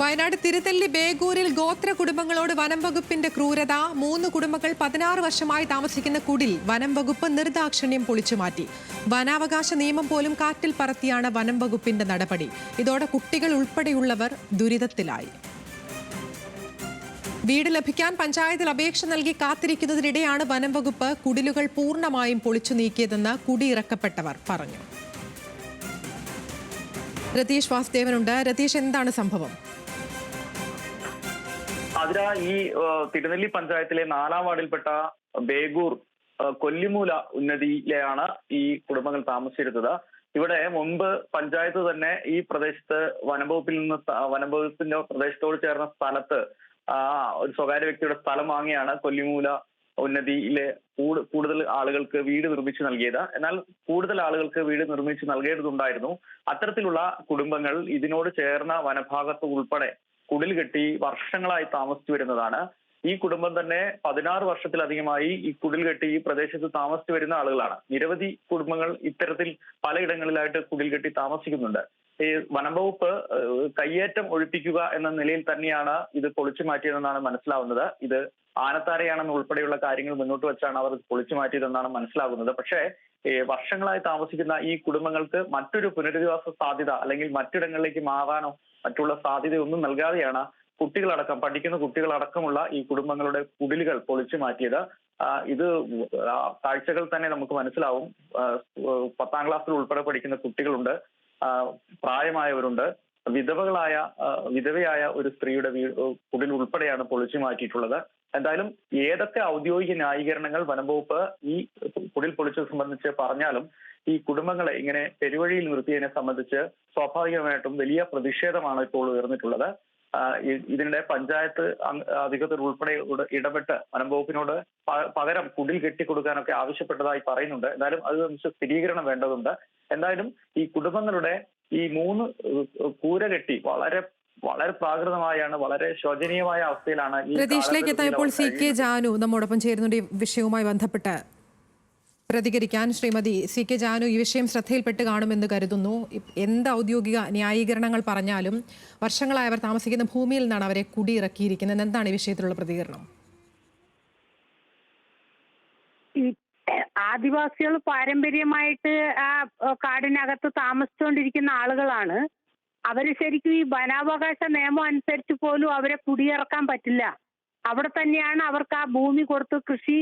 വയനാട് തിരുത്തല്ലി ബേഗൂരിൽ ഗോത്ര കുടുംബങ്ങളോട് വനം വകുപ്പിന്റെ ക്രൂരത. മൂന്ന് കുടുംബങ്ങൾ പതിനാറ് വർഷമായി താമസിക്കുന്ന കുടിൽ വനം വകുപ്പ് നിർദാക്ഷിണ്യം പൊളിച്ചുമാറ്റി വനാവകാശ നിയമം പോലും കാറ്റിൽ പറത്തിയാണ് വനം വകുപ്പിന്റെ നടപടി. ഇതോടെ കുട്ടികൾ ഉൾപ്പെടെയുള്ളവർ ദുരിതത്തിലായി. വീട് ലഭിക്കാൻ പഞ്ചായത്തിൽ അപേക്ഷ നൽകി കാത്തിരിക്കുന്നതിനിടെയാണ് വനം വകുപ്പ് കുടിലുകൾ പൂർണമായും പൊളിച്ചു നീക്കിയതെന്ന് കുടിയിറക്കപ്പെട്ടവർ പറഞ്ഞു. രതീഷ് വാസുദേവനുണ്ട്. രതീഷ് എന്താണ് സംഭവം? അതിര ഈ തിരുനെല്ലി പഞ്ചായത്തിലെ നാലാം വാർഡിൽപ്പെട്ട ബേഗൂർ കൊല്ലിമൂല ഉന്നതിയിലെയാണ് ഈ കുടുംബങ്ങൾ താമസിച്ചിരുന്നത്. ഇവിടെ മുമ്പ് പഞ്ചായത്ത് തന്നെ ഈ പ്രദേശത്ത് വനംവകുപ്പിൽ നിന്ന് വനംവകുപ്പിന്റെ പ്രദേശത്തോട് ചേർന്ന സ്ഥലത്ത് ഒരു സ്വകാര്യ വ്യക്തിയുടെ സ്ഥലം വാങ്ങിയാണ് കൊല്ലിമൂല ഉന്നതിയിലെ കൂടുതൽ ആളുകൾക്ക് വീട് നിർമ്മിച്ചു നൽകിയത്. എന്നാൽ കൂടുതൽ ആളുകൾക്ക് വീട് നിർമ്മിച്ചു നൽകേണ്ടതുണ്ടായിരുന്നു. അത്തരത്തിലുള്ള കുടുംബങ്ങൾ ഇതിനോട് ചേർന്ന വനഭാഗത്ത് ഉൾപ്പെടെ കുടിൽ കെട്ടി വർഷങ്ങളായി താമസിച്ചു വരുന്നതാണ്. ഈ കുടുംബം തന്നെ പതിനാറ് വർഷത്തിലധികമായി ഈ കുടിൽ കെട്ടി ഈ പ്രദേശത്ത് താമസിച്ചു വരുന്ന ആളുകളാണ്. നിരവധി കുടുംബങ്ങൾ ഇത്തരത്തിൽ പലയിടങ്ങളിലായിട്ട് കുടിൽ കെട്ടി താമസിക്കുന്നുണ്ട്. ഈ വനം വകുപ്പ് ഏഹ്, കയ്യേറ്റം ഒഴിപ്പിക്കുക എന്ന നിലയിൽ തന്നെയാണ് ഇത് പൊളിച്ചു മാറ്റിയതെന്നാണ് മനസ്സിലാവുന്നത്. ഇത് ആനത്താരയാണെന്ന് ഉൾപ്പെടെയുള്ള കാര്യങ്ങൾ മുന്നോട്ട് വെച്ചാണ് അവർ പൊളിച്ചു മാറ്റിയതെന്നാണ് മനസ്സിലാകുന്നത്. പക്ഷേ വർഷങ്ങളായി താമസിക്കുന്ന ഈ കുടുംബങ്ങൾക്ക് മറ്റൊരു പുനരധിവാസ സാധ്യത അല്ലെങ്കിൽ മറ്റിടങ്ങളിലേക്ക് മാറാനോ മറ്റുള്ള സാധ്യതയൊന്നും നൽകാതെയാണ് കുട്ടികളടക്കം പഠിക്കുന്ന കുട്ടികളടക്കമുള്ള ഈ കുടുംബങ്ങളുടെ കുടിലുകൾ പൊളിച്ചു മാറ്റിയത്. ഇത് കാഴ്ചകൾ തന്നെ നമുക്ക് മനസ്സിലാവും. പത്താം ക്ലാസ്സിൽ ഉൾപ്പെടെ പഠിക്കുന്ന കുട്ടികളുണ്ട്. പ്രായമായവരുണ്ട്. വിധവകളായ വിധവയായ ഒരു സ്ത്രീയുടെ വീ കുടിൽ ഉൾപ്പെടെയാണ് പൊളിച്ചു മാറ്റിയിട്ടുള്ളത്. എന്തായാലും ഏതൊക്കെ ഔദ്യോഗിക ന്യായീകരണങ്ങൾ വനംവകുപ്പ് ഈ കുടിൽ പൊളിച്ചത് സംബന്ധിച്ച് പറഞ്ഞാലും ഈ കുടുംബങ്ങളെ ഇങ്ങനെ പെരുവഴിയിൽ നിർത്തിയതിനെ സംബന്ധിച്ച് സ്വാഭാവികമായിട്ടും വലിയ പ്രതിഷേധമാണ് ഇപ്പോൾ ഉയർന്നിട്ടുള്ളത്. ഇതിനിടെ പഞ്ചായത്ത് അധികൃതർ ഉൾപ്പെടെ ഇടപെട്ട് വനംവകുപ്പിനോട് പകരം കുടിൽ കെട്ടിക്കൊടുക്കാനൊക്കെ ആവശ്യപ്പെട്ടതായി പറയുന്നുണ്ട്. എന്തായാലും അത് സ്ഥിരീകരണം വേണ്ടതുണ്ട്. എന്തായാലും ഈ കുടുംബങ്ങളുടെ ഈ മൂന്ന് കൂര കെട്ടി വളരെ വളരെ പ്രാകൃതമായാണ് വളരെ ശോചനീയമായ അവസ്ഥയിലാണ് പ്രതീക്ഷയിലേക്ക് എത്തായപ്പോൾ സി കെ ജാനു നമ്മോടൊപ്പം ചേരുന്നുണ്ട്. ഈ വിഷയവുമായി ബന്ധപ്പെട്ട് പ്രതികരിക്കാൻ ശ്രീമതി സി കെ ജാനു ഈ വിഷയം ശ്രദ്ധയിൽപ്പെട്ട് കാണുമെന്ന് കരുതുന്നു. എന്ത് ഔദ്യോഗിക ന്യായീകരണങ്ങൾ പറഞ്ഞാലും വർഷങ്ങളായി അവർ താമസിക്കുന്ന ഭൂമിയിൽ നിന്നാണ് അവരെ കുടിയിറക്കിയിരിക്കുന്നത്. എന്താണ് ഈ വിഷയത്തിലുള്ള പ്രതികരണം ഈ ആദിവാസികൾ പാരമ്പര്യമായിട്ട് ആ കാടിനകത്ത് താമസിച്ചുകൊണ്ടിരിക്കുന്ന ആളുകളാണ്. അവർ ശരിക്കും ഈ വനാവകാശ നിയമം അനുസരിച്ച് പോലും അവരെ കുടിയിറക്കാൻ പറ്റില്ല. അവിടെ തന്നെയാണ് അവർക്ക് ആ ഭൂമി കൊടുത്ത് കൃഷി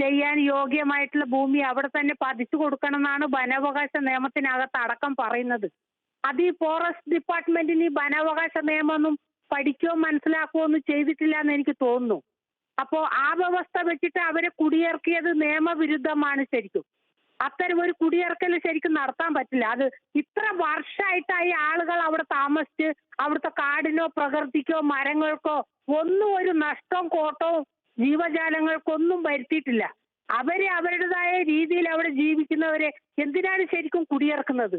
ചെയ്യാൻ യോഗ്യമായിട്ടുള്ള ഭൂമി അവിടെ തന്നെ പതിച്ചു കൊടുക്കണം എന്നാണ് വനാവകാശ നിയമത്തിനകത്ത് അടക്കം പറയുന്നത്. അത് ഈ ഫോറസ്റ്റ് ഡിപ്പാർട്ട്മെന്റിന് ഈ വനാവകാശ നിയമമൊന്നും പഠിക്കുകയോ മനസ്സിലാക്കുകയോ ഒന്നും ചെയ്തിട്ടില്ല എന്ന് എനിക്ക് തോന്നുന്നു. അപ്പോ ആ വ്യവസ്ഥ വെച്ചിട്ട് അവരെ കുടിയിറക്കിയത് നിയമവിരുദ്ധമാണ് ശരിക്കും. അത്തരം ഒരു കുടിയിറക്കൽ ശരിക്കും നടത്താൻ പറ്റില്ല. അത് ഇത്ര വർഷമായിട്ടായി ആളുകൾ അവിടെ താമസിച്ച് അവിടുത്തെ കാടിനോ പ്രകൃതിക്കോ മരങ്ങൾക്കോ ഒന്നും ഒരു നഷ്ടവും കോട്ടവും ജീവജാലങ്ങൾക്കൊന്നും വരുത്തിയിട്ടില്ല. അവരെ അവരുടേതായ രീതിയിൽ അവിടെ ജീവിക്കുന്നവരെ എന്തിനാണ് ശരിക്കും കുടിയിറക്കുന്നത്?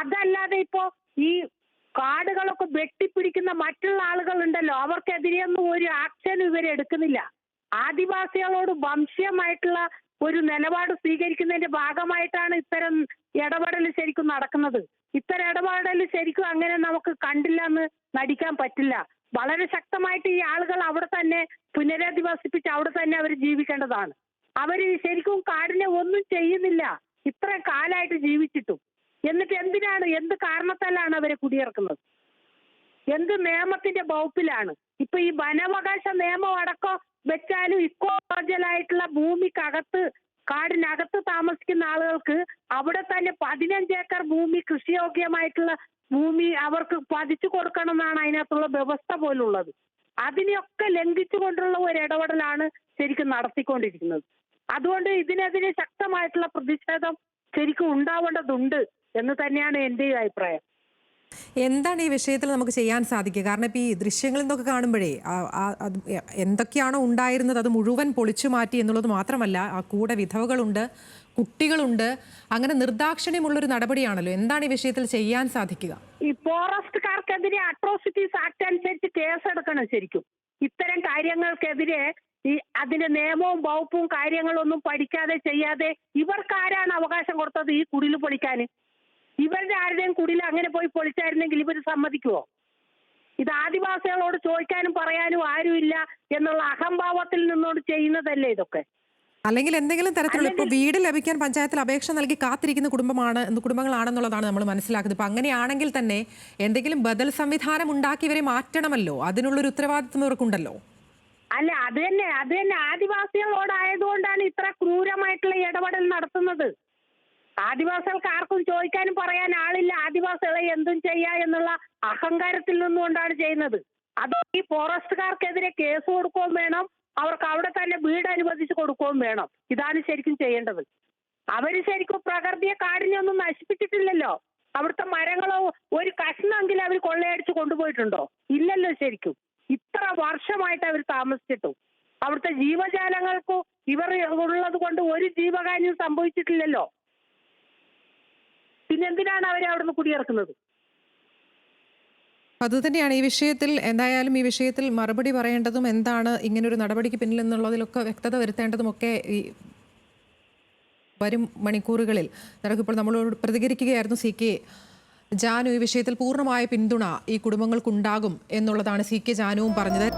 അതല്ലാതെ ഇപ്പോ ഈ കാടുകളൊക്കെ വെട്ടിപ്പിടിക്കുന്ന മറ്റുള്ള ആളുകളുണ്ടല്ലോ. അവർക്കെതിരെയൊന്നും ഒരു ആക്ഷൻ ഇവരെ എടുക്കുന്നില്ല. ആദിവാസികളോട് വംശീയമായിട്ടുള്ള ഒരു നിലപാട് സ്വീകരിക്കുന്നതിന്റെ ഭാഗമായിട്ടാണ് ഇത്തരം ഇടപെടൽ ശരിക്കും നടക്കുന്നത്. ഇത്തരം ഇടപെടൽ ശരിക്കും അങ്ങനെ നമുക്ക് കണ്ടില്ല എന്ന് നടിക്കാൻ പറ്റില്ല. വളരെ ശക്തമായിട്ട് ഈ ആളുകൾ അവിടെ തന്നെ പുനരധിവസിപ്പിച്ച് അവിടെ തന്നെ അവർ ജീവിക്കേണ്ടതാണ്. അവർ ശരിക്കും കാടിനെ ഒന്നും ചെയ്യുന്നില്ല. ഇത്ര കാലമായിട്ട് ജീവിച്ചിട്ടും. എന്നിട്ട് എന്തിനാണ്? എന്ത് കാരണത്താലാണ് അവരെ കുടിയിറക്കുന്നത്? എന്ത് നിയമത്തിന്റെ വകുപ്പിലാണ്? ഇപ്പൊ ഈ വനാവകാശ നിയമം അടക്കം വെച്ചാലും ഇക്കോളജിക്കലായിട്ടുള്ള ഭൂമിക്കകത്ത് കാടിനകത്ത് താമസിക്കുന്ന ആളുകൾക്ക് അവിടെ തന്നെ പതിനഞ്ച് ഏക്കർ ഭൂമി കൃഷിയോഗ്യമായിട്ടുള്ള ഭൂമി അവർക്ക് പതിച്ചു കൊടുക്കണം എന്നാണ് അതിനകത്തുള്ള വ്യവസ്ഥ പോലുള്ളത്. അതിനെയൊക്കെ ലംഘിച്ചുകൊണ്ടുള്ള ഒരു ഇടപെടലാണ് ശരിക്കും നടത്തിക്കൊണ്ടിരിക്കുന്നത്. അതുകൊണ്ട് ഇതിനെതിരെ ശക്തമായിട്ടുള്ള പ്രതിഷേധം ശരിക്കും ഉണ്ടാവേണ്ടതുണ്ട് എന്ന് തന്നെയാണ് എന്റെ അഭിപ്രായം. എന്താണ് ഈ വിഷയത്തിൽ നമുക്ക് ചെയ്യാൻ സാധിക്കുക? കാരണം ഇപ്പോൾ ഈ ദൃശ്യങ്ങളിൽ നിന്നൊക്കെ കാണുമ്പോഴേ എന്തൊക്കെയാണോ ഉണ്ടായിരുന്നത് അത് മുഴുവൻ പൊളിച്ചു മാറ്റി എന്നുള്ളത് മാത്രമല്ല ആ കൂടെ വിധവകളുണ്ട് കുട്ടികളുണ്ട് അങ്ങനെ നിർദാക്ഷിണ്യമുള്ളൊരു നടപടിയാണല്ലോ. എന്താണ് ഈ വിഷയത്തിൽ ചെയ്യാൻ സാധിക്കുക? ഈ ഫോറസ്റ്റുകാർക്കെതിരെ അട്രോസിറ്റീസ് ആക്ട് അനുസരിച്ച് കേസെടുക്കണം ശരിക്കും. ഇത്തരം കാര്യങ്ങൾക്കെതിരെ ഈ അതിന്റെ നിയമവും വകുപ്പും കാര്യങ്ങളൊന്നും പഠിക്കാതെ ചെയ്യാതെ ഇവർക്ക് ആരാണ് അവകാശം കൊടുത്തത് ഈ കുടിൽ പൊളിക്കാൻ. ഇവരുടെ ആരുടെയും കുടിൽ അങ്ങനെ പോയി പൊളിച്ചായിരുന്നെങ്കിൽ ഇവർ സമ്മതിക്കുമോ ഇത് ആദിവാസികളോട് ചോദിക്കാനും പറയാനും ആരുമില്ല എന്നുള്ള അഹംഭാവത്തിൽ നിന്നോട് ചെയ്യുന്നതല്ലേ ഇതൊക്കെ? അല്ലെങ്കിൽ എന്തെങ്കിലും തരത്തിലുള്ള ഇപ്പോൾ വീട് ലഭിക്കാൻ പഞ്ചായത്തിൽ അപേക്ഷ നൽകി കാത്തിരിക്കുന്ന കുടുംബമാണ് കുടുംബങ്ങളാണെന്നുള്ളതാണ് നമ്മൾ മനസ്സിലാക്കുന്നത്. ഇപ്പൊ അങ്ങനെയാണെങ്കിൽ തന്നെ എന്തെങ്കിലും ബദൽ സംവിധാനം ഉണ്ടാക്കി ഇവരെ മാറ്റണമല്ലോ? അതിനുള്ളൊരു ഉത്തരവാദിത്വം ഇവർക്കുണ്ടല്ലോ? അല്ല അത് തന്നെ അത് തന്നെ. ആദിവാസികളോടായതുകൊണ്ടാണ് ഇത്ര ക്രൂരമായിട്ടുള്ള ഇടപെടൽ നടത്തുന്നത്. ആദിവാസികൾക്ക് ആർക്കും ചോദിക്കാനും പറയാൻ ആളില്ല. ആദിവാസികളെ എന്തും ചെയ്യാ എന്നുള്ള അഹങ്കാരത്തിൽ നിന്നുകൊണ്ടാണ് ചെയ്യുന്നത്. അത് ഈ ഫോറസ്റ്റുകാർക്കെതിരെ കേസ് കൊടുക്കുകയും വേണം. അവർക്ക് അവിടെ തന്നെ വീട് അനുവദിച്ച് കൊടുക്കുകയും വേണം. ഇതാണ് ശരിക്കും ചെയ്യേണ്ടത്. അവർ ശരിക്കും പ്രകൃതിയെ കാടിനൊന്നും നശിപ്പിച്ചിട്ടില്ലല്ലോ. അവിടുത്തെ മരങ്ങളോ ഒരു കഷ്ണമെങ്കിലും അവർ കൊള്ളയടിച്ച് കൊണ്ടുപോയിട്ടുണ്ടോ? ഇല്ലല്ലോ ശരിക്കും. വർഷമായിട്ട് അവർ താമസിച്ചിട്ടു. അവിടുത്തെ ജീവജാലങ്ങൾക്കു ഇവർ ഉള്ളത് കൊണ്ട് ഒരു ജീവകാര്യം സംഭവിച്ചിട്ടില്ലല്ലോ. പിന്നെന്തിനാണ് അവരെ അവിടുന്ന് കുടിയിറക്കുന്നത്? അത് തന്നെയാണ് ഈ വിഷയത്തിൽ എന്തായാലും ഈ വിഷയത്തിൽ മറുപടി പറയേണ്ടതും എന്താണ് ഇങ്ങനെ ഒരു നടപടിക്ക് പിന്നിൽ എന്നുള്ളതിലൊക്കെ വ്യക്തത വരുത്തേണ്ടതുമൊക്കെ ഈ വരും മണിക്കൂറുകളിൽ. നടക്കിപ്പോൾ നമ്മളോട് പ്രതികരിക്കുകയായിരുന്നു സി കെ ജാനു ഈ വിഷയത്തിൽ പൂർണമായ പിന്തുണ ഈ കുടുംബങ്ങൾക്കുണ്ടാകും എന്നുള്ളതാണ് സി കെ ജാനുവും പറഞ്ഞത്.